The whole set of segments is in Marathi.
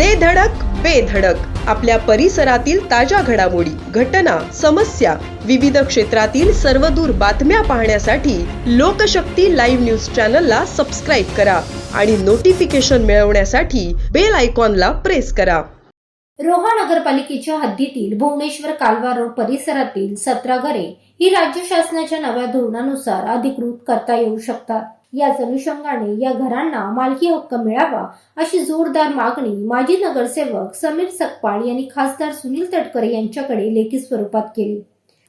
दे धडक बेधडक आपल्या परिसरातील ताज्या घडामोडी घटना समस्या विविध क्षेत्रातील सर्वदूर बातम्या पाहण्यासाठी लोकशक्ती लाईव्ह न्यूज चॅनलला सबस्क्राईब करा आणि नोटिफिकेशन मिळवण्यासाठी बेल आयकॉनला प्रेस करा. रोहा नगरपालिकेच्या हद्दीतील भुवनेश्वर कालवा रोड परिसरातील सतरा घरे ही राज्य शासनाच्या नव्या धोरणानुसार अधिकृत करता येऊ शकतात. याच अनुषंगाने या घरांना मालकी हक्क मिळावा अशी जोरदार मागणी माजी नगरसेवक समीर सकपाळ यांनी खासदार सुनील तटकरे यांच्याकडे लेखी स्वरूपात केली.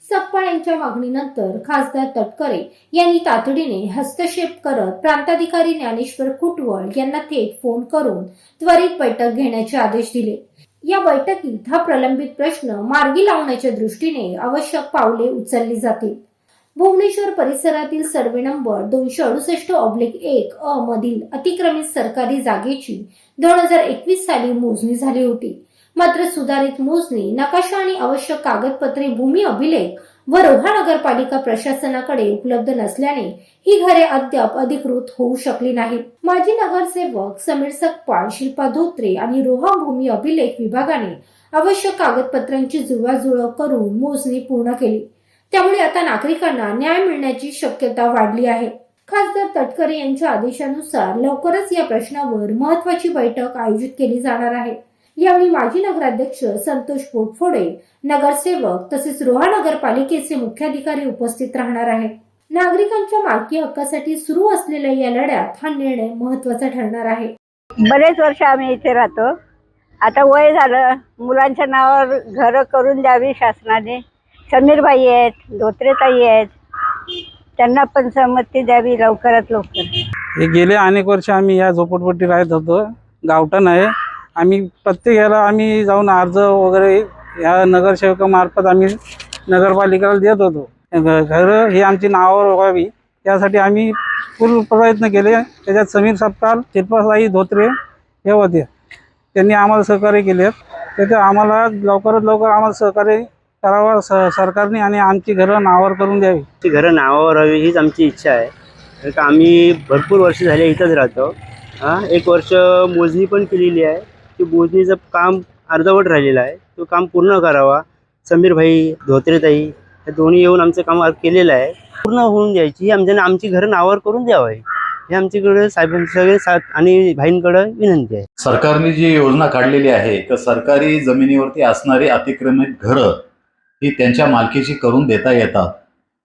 सकपाळ यांच्या मागणीनंतर खासदार तटकरे यांनी तातडीने हस्तक्षेप करत प्रांताधिकारी ज्ञानेश्वर कुटवळ यांना थेट फोन करून त्वरित बैठक घेण्याचे आदेश दिले. या बैठकीत हा प्रलंबित प्रश्न मार्गी लावण्याच्या दृष्टीने आवश्यक पावले उचलली जातील. भुवनेश्वर परिसरातील सर्वे नंबर दोनशे अडुसष्ट ऑब्लिक एक अ मधील अतिक्रमित सरकारी जागेची दोन हजार एकवीस साली मोजणी झाली होती. मात्र सुधारित मोजणी नकाशा आणि आवश्यक कागदपत्रे भूमी अभिलेख व रोहा नगरपालिका प्रशासनाकडे उपलब्ध नसल्याने ही घरे अद्याप अधिकृत होऊ शकली नाहीत. माजी नगरसेवक समीर सकपाळ शिल्पा धोत्रे आणि रोहा भूमी अभिलेख विभागाने आवश्यक कागदपत्रांची जुळवाजुळव करून मोजणी पूर्ण केली. त्यामुळे आता नागरिकांना न्याय मिळण्याची शक्यता वाढली आहे. खासदार तटकरे यांच्या आदेशानुसार लवकरच या प्रश्नावर महत्वाची बैठक आयोजित केली जाणार आहे. यावेळी माजी नगराध्यक्ष संतोष पोटफोडे नगरसेवक तसेच रोहा नगरपालिकेचे मुख्याधिकारी उपस्थित राहणार आहेत नागरिकांच्या मालकी हक्कासाठी सुरू असलेल्या या लढ्यात हा निर्णय महत्त्वाचा ठरणार आहे. बरेच वर्ष आम्ही इथे राहतो. आता वय झालं मुलांच्या नावावर घरं करून द्यावी शासनाने. समीरबाई आहेत धोत्रेताई आहेत. त्यांना पण संमती द्यावी लवकरात लवकर. हे गेले अनेक वर्ष आम्ही या झोपडपट्टी राहत होतो. गावठण आहे. आम्ही प्रत्येक ह्याला आम्ही जाऊन अर्ज वगैरे या नगरसेवकामार्फत आम्ही नगरपालिकेला देत होतो. घरं हे आमची नावावर व्हावी यासाठी आम्ही फुल प्रयत्न केले. त्याच्यात समीर सपकाल शिल्पासाई धोत्रे हे होते. त्यांनी आम्हाला सहकार्य केले. त्याचं आम्हाला लवकरात लवकर आम्हाला सहकार्य करावं स सरकारने आणि आमची घरं नावावर करून द्यावी. ती घरं नावावर हवी हीच आमची इच्छा आहे. कारण का आम्ही भरपूर वर्ष झाले इथंच राहतो. हां एक वर्ष मोजणी पण केलेली आहे. ते मोजणीचं काम अर्धवट राहिलेलं आहे. तो काम पूर्ण करावा. समीरभाई धोत्रेताई हे दोन्ही येऊन आमचं काम केलेलं आहे. पूर्ण होऊन द्यायची. ही आमच्या आमची घरं नावावर करून द्यावं. हे आमच्याकडे साहेबांचे सगळे साथ आणि भाईंकडं विनंती आहे. सरकारने जी योजना काढलेली आहे तर सरकारी जमिनीवरती असणारी अतिक्रमित घरं ही त्यांच्या मालकीची करून देता येतात.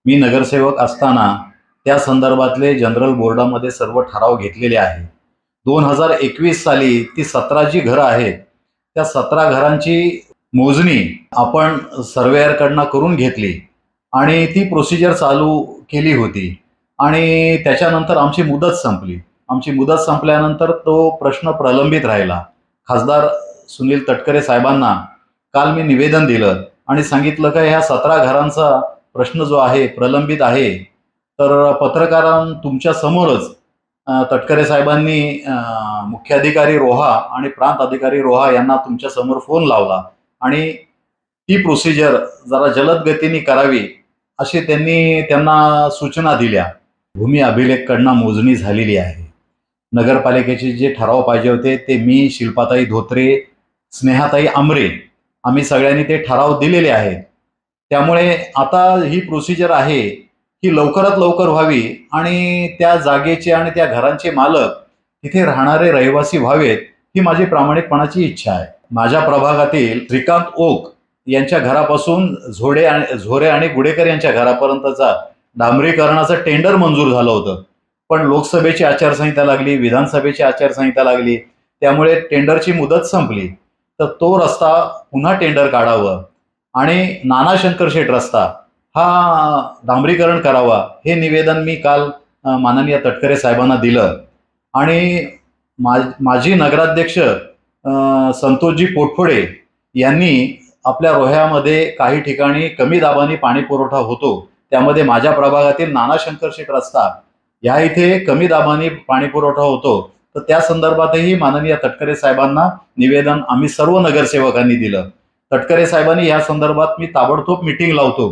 मी नगरसेवक असताना त्या संदर्भातले जनरल बोर्डामध्ये सर्व ठराव घेतलेले आहे. दोन हजार एकवीस साली ती सतरा जी घरं आहेत. त्या सतरा घरांची मोजणी आपण सर्वेअरकडनं करून घेतली आणि ती प्रोसिजर चालू केली होती. आणि त्याच्यानंतर आमची मुदत संपली. आमची मुदत संपल्यानंतर तो प्रश्न प्रलंबित राहिला. खासदार सुनील तटकरे साहेबांना काल मी निवेदन दिलं. आणि सांगितलं का ह्या सतरा घरांचा प्रश्न जो आहे प्रलंबित आहे तर पत्रकारां तुमच्या समोरच तटकरे साहेबांनी मुख्याधिकारी रोहा आणि प्रांत अधिकारी रोहा यांना तुमच्यासमोर फोन लावला. आणि ती प्रोसिजर जरा जलद गतीने करावी अशी त्यांनी त्यांना सूचना दिल्या. भूमी अभिलेखकडनं मोजणी झालेली आहे. नगरपालिकेचे जे ठराव पाहिजे होते ते मी शिल्पाताई धोत्रे स्नेहाताई आमरे आम्ही सगळ्यांनी ते ठराव दिलेले आहेत. त्यामुळे आता ही प्रोसिजर आहे ही लवकरात लवकर व्हावी आणि त्या जागेचे आणि त्या घरांचे मालक तिथे राहणारे रहिवासी व्हावेत ही माझी प्रामाणिकपणाची इच्छा आहे. माझ्या प्रभागातील श्रीकांत ओक यांच्या घरापासून झोडे आणि झोरे आणि गुडेकर यांच्या घरापर्यंतचा डांबरीकरणाचं टेंडर मंजूर झालं होतं. पण लोकसभेची आचारसंहिता लागली विधानसभेची आचारसंहिता लागली त्यामुळे टेंडरची मुदत संपली. तर तो रस्ता पुन्हा टेंडर काढावं आणि नाना शंकर शेठ रस्ता हा डांबरीकरण करावा हे निवेदन मी काल माननीय तटकरे साहेबांना दिलं. आणि मा माजी नगराध्यक्ष संतोषजी पोटफोडे यांनी आपल्या रोह्यामध्ये काही ठिकाणी कमी दाबाने पाणी पुरवठा होतो. त्यामध्ये माझ्या प्रभागातील नाना शंकर शेठ रस्ता ह्या इथे कमी दाबाने पाणी पुरवठा होतो. तर त्या संदर्भातही माननीय तटकरे साहेबांना निवेदन आम्ही सर्व नगरसेवकांनी दिलं. तटकरे साहेबांनी या संदर्भात मी ताबडतोब मिटिंग लावतो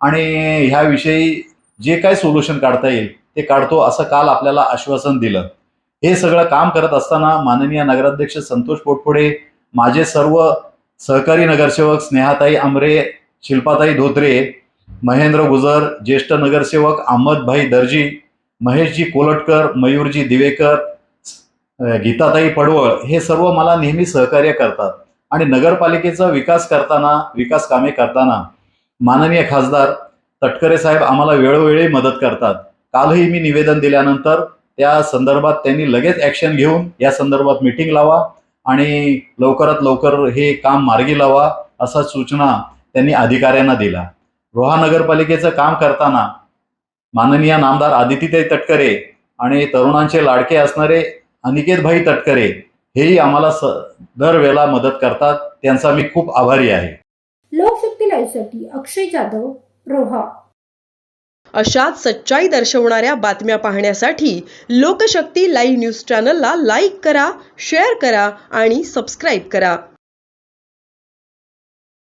आणि ह्याविषयी जे काय सोल्युशन काढता येईल ते काढतो असं काल आपल्याला आश्वासन दिलं. हे सगळं काम करत असताना माननीय नगराध्यक्ष संतोष पोटपुडे माझे सर्व सहकारी नगरसेवक स्नेहाताई आमरे शिल्पाताई धोत्रे महेंद्र गुजर ज्येष्ठ नगरसेवक अहमदभाई दर्जी महेशजी कोलटकर मयूरजी दिवेकर गीताताई पडवळ हे सर्व मला नेहमी सहकार्य करतात. आणि नगरपालिकेचा विकास करताना विकास कामे करताना माननीय खासदार तटकरे साहेब आम्हाला वेळोवेळी मदत करतात. कालही मी निवेदन दिल्यानंतर त्या संदर्भात त्यांनी लगेच ॲक्शन घेऊन या संदर्भात मिटिंग लावा आणि लवकरात लवकर हे काम मार्गी लावा असा सूचना त्यांनी अधिकाऱ्यांना दिला. रोहा नगरपालिकेचं काम करताना माननीय नामदार आदितीताई तटकरे आणि तरुणांचे लाडके असणारे अनिकेतभाई तटकरे हेही आम्हाला स दरवेळेला मदत करतात. त्यांचा मी खूप आभारी आहे. लोकशक्ती लाईव्हसाठी अक्षय जाधव रोहा. अशाच सच्चाई दर्शवणाऱ्या बातम्या पाहण्यासाठी लोकशक्ती लाईव्ह न्यूज चॅनलला लाईक करा शेअर करा आणि सबस्क्राईब करा.